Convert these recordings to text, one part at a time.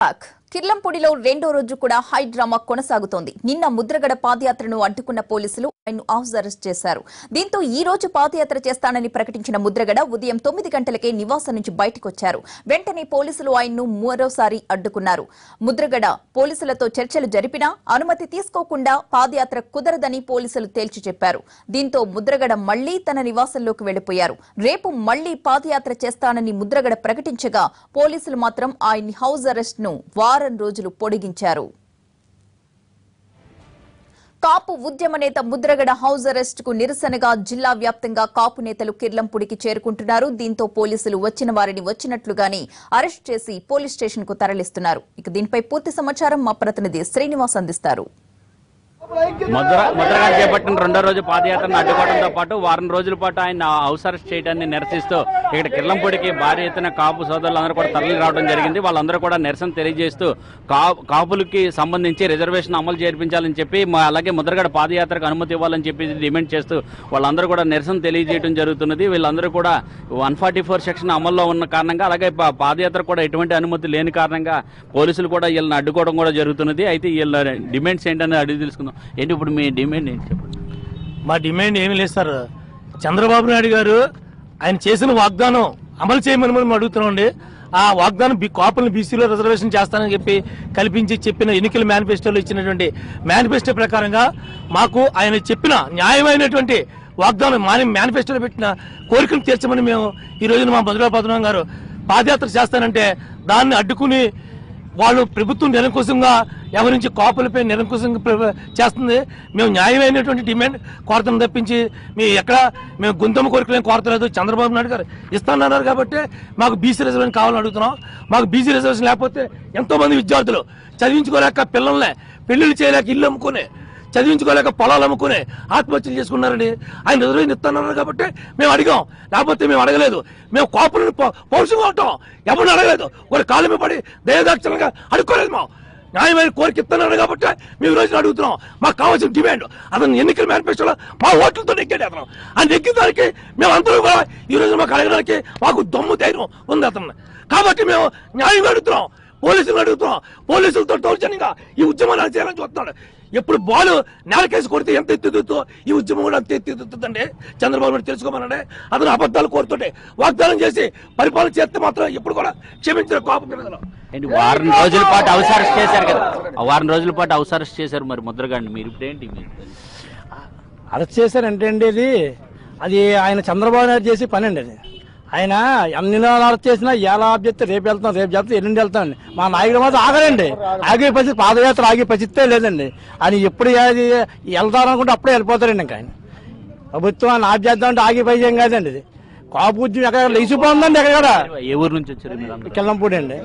luck. కిర్లంపూడిలో రెండో రోజు కూడా హై డ్రామా కొనసాగుతోంది. నిన్న ముద్రగడ పాదయాత్రను అడ్డుకున్న పోలీసులు ఆయన్ను హౌస్ అరెస్ట్ చేశారు. దీంతో ఈ రోజు పాదయాత్ర చేస్తానని ప్రకటించిన ముద్రగడ ఉదయం తొమ్మిది గంటలకే నివాసం నుంచి బయటకొచ్చారు. వెంటనే పోలీసులు ఆయన్ను మరోసారి అడ్డుకున్నారు. ముద్రగడ పోలీసులతో చర్చలు జరిపినా అనుమతి తీసుకోకుండా పాదయాత్ర కుదరదని పోలీసులు తేల్చి చెప్పారు. దీంతో ముద్రగడ మళ్ళీ తన నివాసంలోకి వెళ్ళిపోయారు రేపు మళ్ళీ పాదయాత్ర చేస్తానని ముద్రగడ ప్రకటించగా పోలీసులు మాత్రం ఆయన్ని హౌస్ అరెస్ట్ను వార్ రోజులు పొడిగించారు. కాపు ఉద్యమ నేత ముద్రగడ హౌస్ అరెస్ట్కు నిరసనగా జిల్లా వ్యాప్తంగా కాపు నేతలు కిర్లంపూడికి చేరుకుంటున్నారు. దీంతో పోలీసులు వచ్చిన వారిని వచ్చినట్లుగానే అరెస్ట్ చేసి పోలీస్ స్టేషన్కు తరలిస్తున్నారు. ఇక దీనిపై పూర్తి సమాచారం మా ప్రతినిధి శ్రీనివాస్ అందిస్తారు. ముద్ర ముద్రగాడు చేపట్టిన రెండో రోజు పాదయాత్రను అడ్డుకోవడంతో పాటు వారం రోజుల పాటు ఆయన హౌస్ అరెస్ట్ చేయడాన్ని నిరసిస్తూ ఇక్కడ కిర్లంపూడికి భారీ ఎత్తున కాపు సోదరులందరూ కూడా తరలి రావడం జరిగింది. వాళ్ళందరూ కూడా నిరసన తెలియజేస్తూ కా- కాపులకి సంబంధించి రిజర్వేషన్ అమలు చేర్పించాలని చెప్పి మా- అలాగే ముద్రగడ పాదయాత్రకు అనుమతి ఇవ్వాలని చెప్పి డిమాండ్ చేస్తూ వాళ్ళందరూ కూడా నిరసన తెలియజేయడం జరుగుతున్నది. వీళ్ళందరూ కూడా వన్ ఫార్టీ ఫోర్ సెక్షన్ అమల్లో ఉన్న కారణంగా అలాగే పాదయాత్ర కూడా ఎటువంటి అనుమతి లేని కారణంగా పోలీసులు కూడా వీళ్ళని అడ్డుకోవడం కూడా జరుగుతున్నది. అయితే వీళ్ళ డిమాండ్స్ ఏంటని అడిగి తెలుసుకుందాం. ఏంటి ఇప్పుడు మీ డిమాండ్ ఏంటి చెప్పండి. మా డిమాండ్ ఏమీ లేదు సార్. చంద్రబాబు నాయుడు గారు ఆయన చేసిన వాగ్దానం అమలు చేయమని మనం అడుగుతున్నామండి ఆ వాగ్దానం బి కాపులను బీసీలో రిజర్వేషన్ చేస్తానని చెప్పి కల్పించి చెప్పిన ఎన్నికల మేనిఫెస్టోలో ఇచ్చినటువంటి మేనిఫెస్టో ప్రకారంగా మాకు ఆయన చెప్పిన న్యాయమైనటువంటి వాగ్దానం మాని మేనిఫెస్టోలో పెట్టిన కోరికను తీర్చమని మేము ఈ రోజున మా భద్రరావు పద్మనాభం గారు పాదయాత్ర చేస్తానంటే దాన్ని అడ్డుకుని వాళ్ళు ప్రభుత్వం నిరంకుశంగా ఎవరించి కాపులపై నిరంకుశంగా చేస్తుంది. మేము న్యాయమైనటువంటి డిమాండ్ కోరతం తప్పించి మీ ఎక్కడ మేము గుంతము కోరికలేం కోరతలేదు చంద్రబాబు నాయుడు గారు ఇస్తానన్నారు కాబట్టి మాకు బీసీ రిజర్వేషన్ కావాలని అడుగుతున్నాం. మాకు బీసీ రిజర్వేషన్ లేకపోతే ఎంతోమంది విద్యార్థులు చదివించుకోలేక పిల్లల్ని పెళ్ళిళ్ళు చేయలేక ఇల్లు అమ్ముకునే చదివించుకోలేక పొలాలు అమ్ముకునే ఆత్మహత్యలు చేసుకున్నారండి ఆయన రిజర్వేషన్ ఇస్తున్నారు కాబట్టి మేము అడిగాం. లేకపోతే మేము అడగలేదు. మేము కోపం పౌరుషంగా ఉంటాం. ఎవరిని అడగలేదు. ఒక కాళ్ళ మీద పడి దయదాక్షణంగా అడుక్కోలేదు మా న్యాయమైన కోరిక ఇస్తున్నారు కాబట్టి మేము ఈ రోజున అడుగుతున్నాం. మాకు కావాల్సిన డిమాండ్. అతను ఎన్నికల మేనిఫెస్టోలో మా ఓట్లతో నెగ్గాడు అతను. ఆ నెగ్గిన దానికి మేము అందరూ కూడా ఈ రోజు మాకు అడగడానికి మాకు దమ్ము ధైర్యం ఉంది అతను. కాబట్టి మేము న్యాయంగా అడుగుతున్నాం. పోలీసులు అడుగుతున్నాం. పోలీసులతో దౌర్జన్యంగా ఈ ఉద్యమాన్ని చేయాలని చూస్తున్నాడు ఎప్పుడు బాలు నేలకేసి కొడితే ఎంత ఎత్తుతుందో ఈ ఉద్యమం కూడా అంత ఎత్తుతుందండి. చంద్రబాబు నాయుడు తెలుసుకోమనండి. అతను అబద్ధాలు కోరుతుంటే వాగ్దానం చేసి పరిపాలన చేస్తే మాత్రం ఎప్పుడు కూడా క్షమించిన కోపం ఏంటి వారం రోజుల పాటు హౌస్ అరెస్ట్ చేశారు కదా? ఆ వారం రోజుల పాటు హౌస్ అరెస్ట్ చేశారు మరి ముద్రగాడిని. మీరు ఇప్పుడు ఏంటి మీరు అరెస్ట్ చేశారంటే అండి ఇది. అది ఆయన చంద్రబాబు నాయుడు చేసి పని అండి అది. ఆయన ఎన్ని అరెస్ట్ చేసినా ఎలా చేస్తే రేపు వెళ్తాం రేపు చేస్తే ఎల్లుండి వెళ్తాం అండి మా నాయకుడు మాత్రం ఆగరండి. ఆగే పరిస్థితి పాదయాత్ర ఆగే పరిస్థితే లేదండి. ఆయన ఎప్పుడు అది వెళ్తారనుకుంటే అప్పుడే వెళ్ళిపోతారండి ఇంకా ఆయన. ప్రభుత్వం ఆయన ఆఫ్ చేద్దాం అంటే ఆగే పైజం కాదండి ఇది. కాపు ఉద్యమం ఎక్కడ లేచిపోతుందండి ఎక్కడ ఏ ఊరు నుంచి వచ్చారు? కిల్లంపూడి అండి.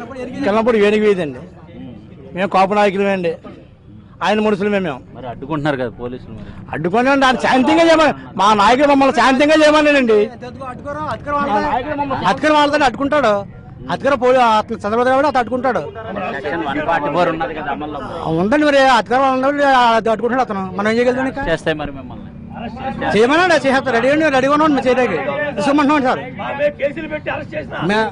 కిల్లంపూడి వేణికి వీధండి మేము కాపు నాయకులమే అండి. ఆయన మనుషులమే మేము. మరి అడ్డుకుంటున్నారు కదా పోలీసులు అడ్డుకొని ఆయన శాంతంగా చేయమని మా నాయకుడు మమ్మల్ని శాంతంగా చేయమన్నాడండి. అతకరం వాళ్ళతో అడ్డుకుంటాడు. అతకర పోయి అతను చంద్రబాబు నాయుడు అతను అడ్డుకుంటాడు. ఉందండి మరి. అతకరం వాళ్ళని అది అడ్డుకుంటాడు అతను. మనం ఏం చేయగలుగుతాం చేస్తాయి మరి మిమ్మల్ని. చేయమన్నాడు? చేస్తాం. రెడీ అండి రెడీగా ఉన్నాడు మేము చేయడానికి. తీసుకోమంటున్నాం సార్. కేసులు పెట్టి అరెస్ట్ చేసిన. మే-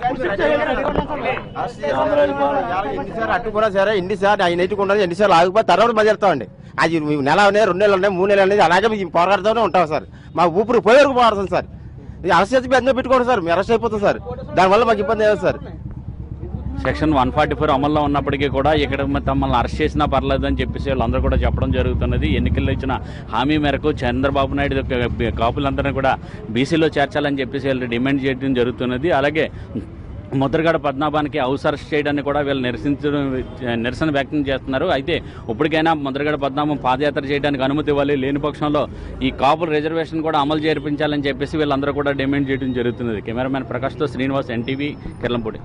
ఎన్నిసార్లు అట్టుకున్నా సరే ఎన్నిసార్లు ఆయన ఎట్టుకున్నది ఎన్నిసార్లు ఆగిపోతే తర్వాత బదిలుతామండి అది నెల ఉన్నాయి రెండు నెలలు ఉన్నాయి మూడు నెలలు అనేది అలాగే మేము పోరాడుతూనే ఉంటాం సార్ మా ఊపిరి పోయే వరకు పోరాడుతాం సార్ అరెస్ట్ చేసి పెట్టుకోండి సార్. మీరు అరెస్ట్ అయిపోతుంది సార్. దానివల్ల మాకు ఇబ్బంది లేదు sir. Section one forty four అమల్లో ఉన్నప్పటికీ కూడా ఇక్కడ మ- తమల్ని అరెస్ట్ చేసినా పర్లేదు అని చెప్పేసి వాళ్ళందరూ కూడా చెప్పడం జరుగుతున్నది. ఎన్నికల్లో ఇచ్చిన హామీ మేరకు చంద్రబాబు నాయుడు యొక్క కాపులందరినీ కూడా బీసీలో చేర్చాలని చెప్పేసి వీళ్ళు డిమాండ్ చేయడం జరుగుతున్నది. అలాగే ముద్రగడ పద్మనాభానికి హౌస్ అరెస్ట్ చేయడాన్ని కూడా వీళ్ళు నిరసించడం నిరసన వ్యక్తం చేస్తున్నారు. అయితే ఇప్పటికైనా ముద్రగడ పద్మనాభం పాదయాత్ర చేయడానికి అనుమతి ఇవ్వాలి. లేని పక్షంలో ఈ కాపుల రిజర్వేషన్ కూడా అమలు చేర్పించాలని చెప్పేసి వీళ్ళందరూ కూడా డిమాండ్ చేయడం జరుగుతున్నది. కెమెరామెన్ ప్రకాష్తో శ్రీనివాస్ ఎన్టీవీ కిర్లంపూడి